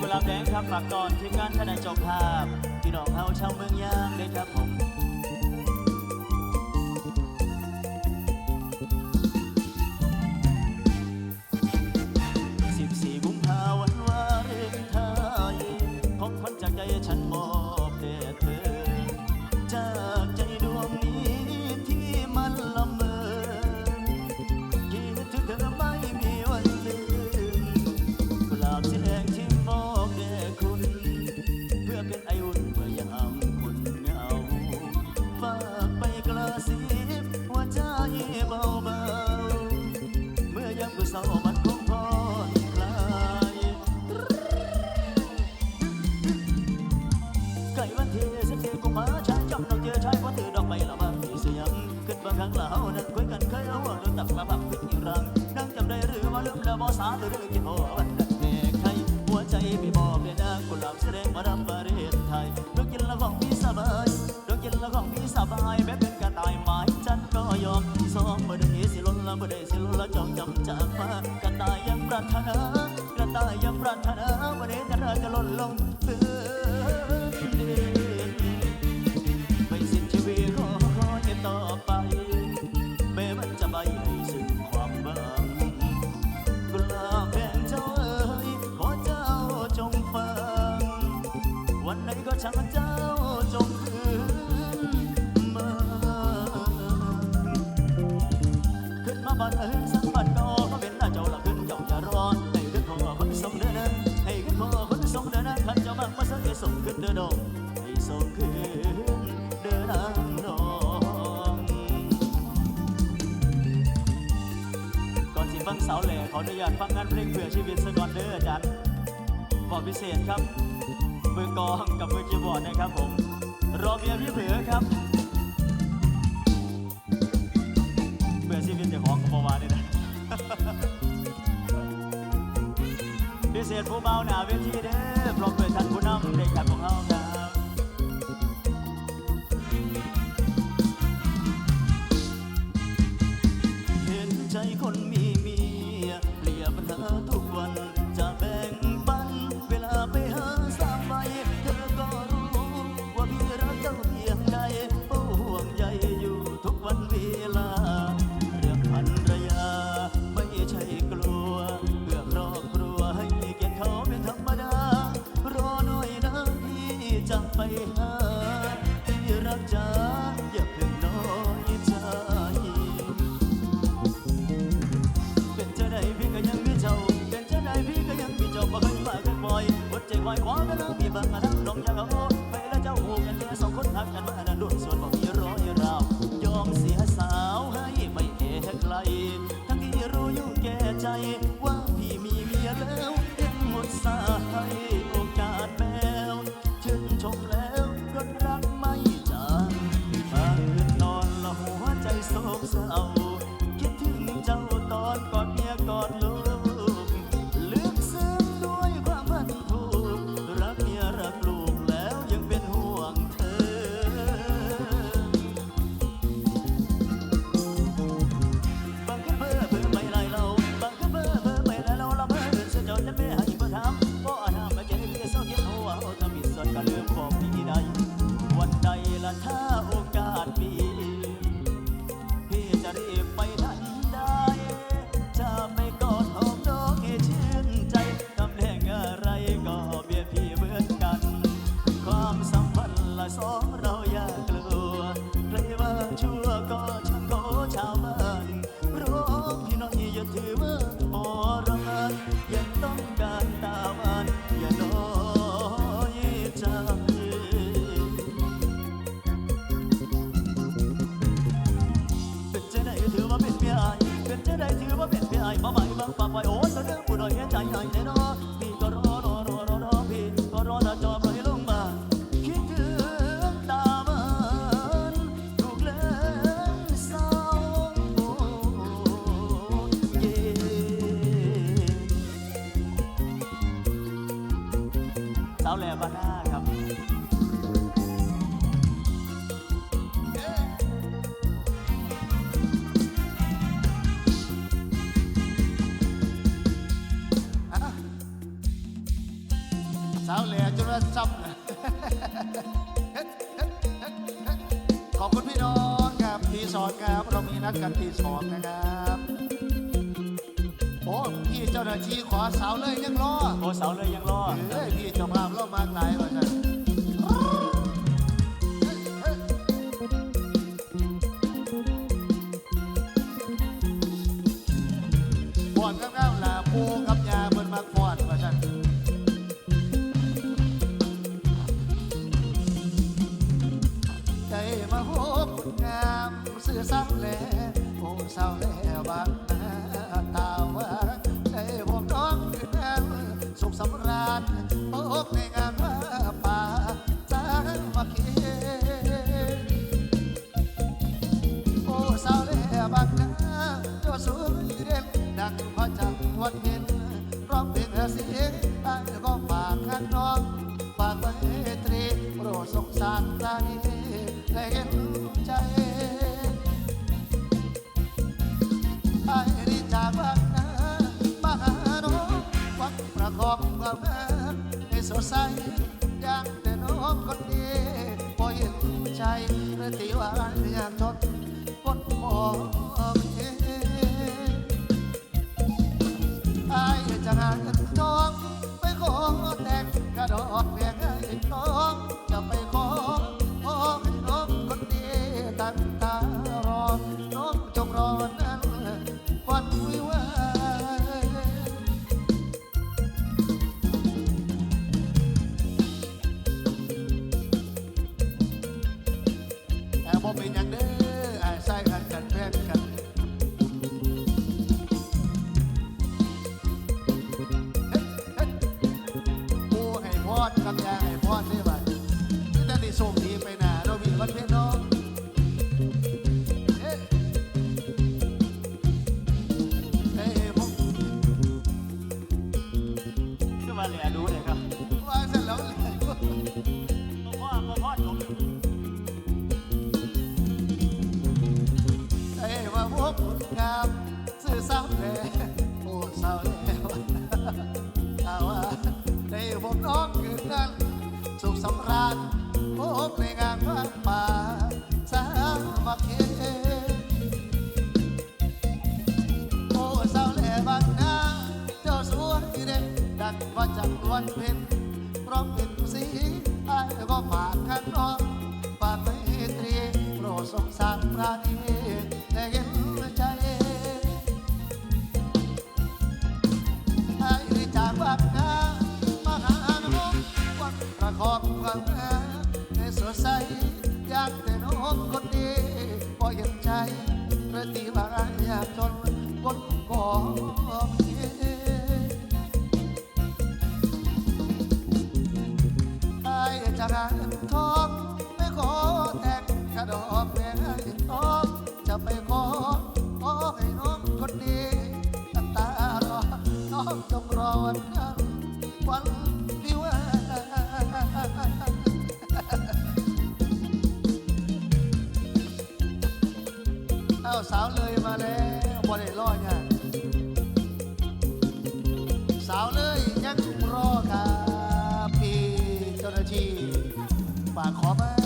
กุหลาบแดงครับฝากตอนที่การคณะเจบภาพที่น้องเฮาชาวเมืองย่างเลยครับผม 他的这个脚。 ฟังเสาแหล่ขออนุญาตฟังงานเพลงเผื่อชีวิตสกอนเดอร์อาจารย์บอกพิเศษครับมือกองกับมือคีย์บอร์ดนะครับผมรอเมียพี่เผือครับเบื่อชีวิตจะของกับบัวนี่นะพิเศษผู้เบาหนาเวทีเด้อพร้อมเปิดทันผู้นำเด็กจากของเฮาครับ หาที่รักจ๋าอย่าเพิ่งน้อยใจเป็นเจ้าใดพี่ก็ยังมีเจ้า เป็นเจ้าใดพี่ก็ยังมีเจ้าบ่เคยมากันบ่อยหัวใจวายคว้ากันแล้วมีบางกระทั่งน้องยากเอา อบคุณพี่น้องครับทีสอนครับ เรามีนัดกันทีสองนะครับโอ้พี่เจ้าหน้าที่ขอสาวเลยยังรอโอ้สาวเลยยังรอเอ้ยพี่เจ้าภาพเรามากหลายว่าใช่ โอ้สาวแลบางนาตาวาใจผมน้องคือนสุขสำราญพบในงานว่าป่าสามัคคีโอ้สาวเล่บางนาเจ้าสวยเด่นดังพระจันทร์วันเพ็ญร้องเพลงเสียงอ้ายก็ฝากข้างน้อง ใสดใสอย่างแต่น้องคนนี้พอเห็นใจเมื่อที่ว่าอยากทนคนมองไอ้จะหาเงินทองไปขอแต่งกระดอกเพียง ยมาพบงามสื่อสาวแลโอ้สาวแล้วถ้าว่าได้ผมน้องคืนนั้นสุขสำราญพบในงานวัดป่าสามัคคีโอ้สาวแหล่บางนาเจ้าสวเด่นดังว่าจันทร์วันเพ็ญพร้อมเป็นสีไอ้ก็ฝากข้างน้องฝากไมตรีโปรดสงสารปราณีแต่เห็น คองควาให้สดใสอยากแต่น้องคนดีพอเห็นใจประติบางอยากจนคนก่อไอ้จะหาเงินทองไม่ขอแต่งกระดอกแหวนให้น้องจะไปขอขอให้น้องคนดีตั้งตารอน้องจงรอวัน ฝากขอมา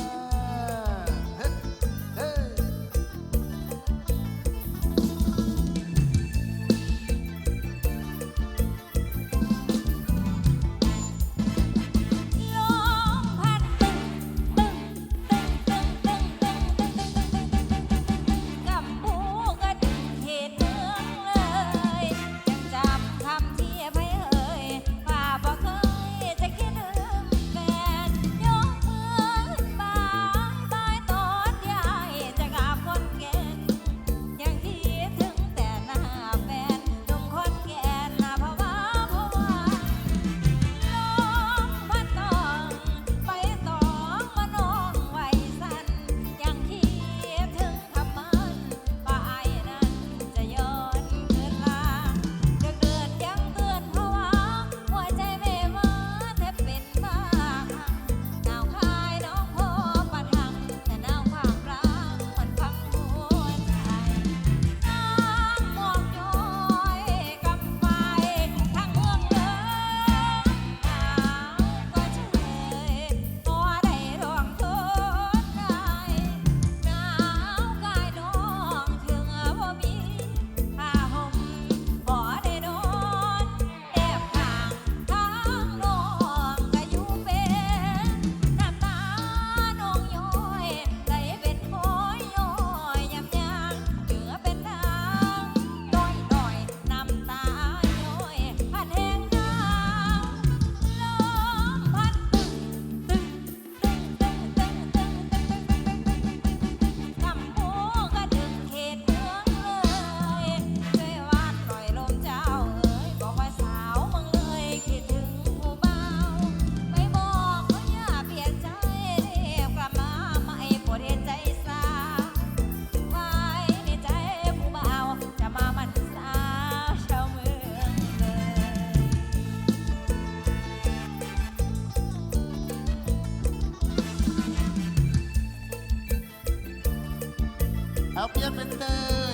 เอาเปลี่ยนเป็นเต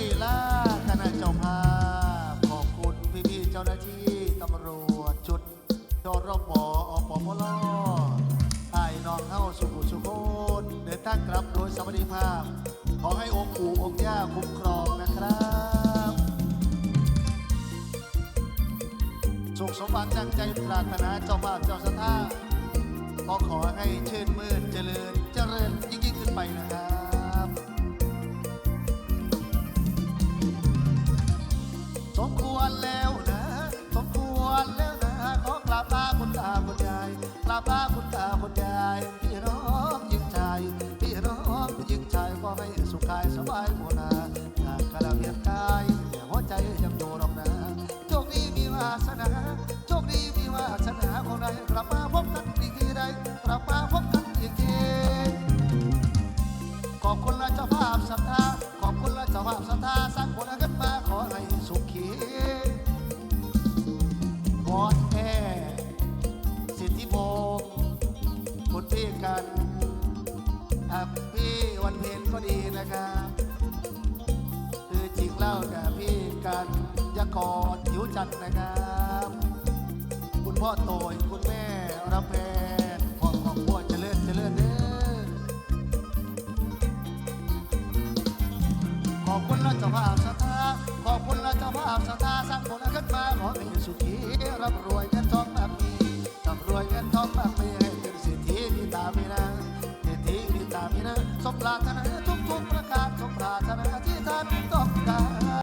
ยล่าคณะเจ้าภาพขอบคุณพี่ๆเจ้าหน้าที่ตำรวจชุดจรบออปปลไอ้น้องเข้าสุขสุขคนเดินทางกลับโดยสวัสดิภาพ ขอให้องค์ปู่องค์ย่าคุ้มครองนะครับสุขสมบัติดังใจปรารถนาเจ้าภาพเจ้าสถทธาก็ขอให้เช่นมือ บ้าคุณตาคุณยายพี่น้องยิงชายพี่น้องยิงชายก็ให้สุขกายสบายหมดนะอยากกระเบียดกายแต่หัวใจยังอยู่หรอกนะโชคดีมีวาสนาโชคดีมีวาสนาคนใดกลับมา พ่อโตยคุณแม่รับแพนพ่อของพ่อเจริญเจริญเด้อขอบคุณและเจ้าภาพสถาขอบคุณและเจ้าภาพสถาสร้างผลขึ้นมาขอให้สุขีร่ำรวยเงินทองแบบมีร่ำรวยเงินทองแบบมีให้เป็นเศรษฐีมีตามีนะเศรษฐีมีตามีนะสมปรารถนา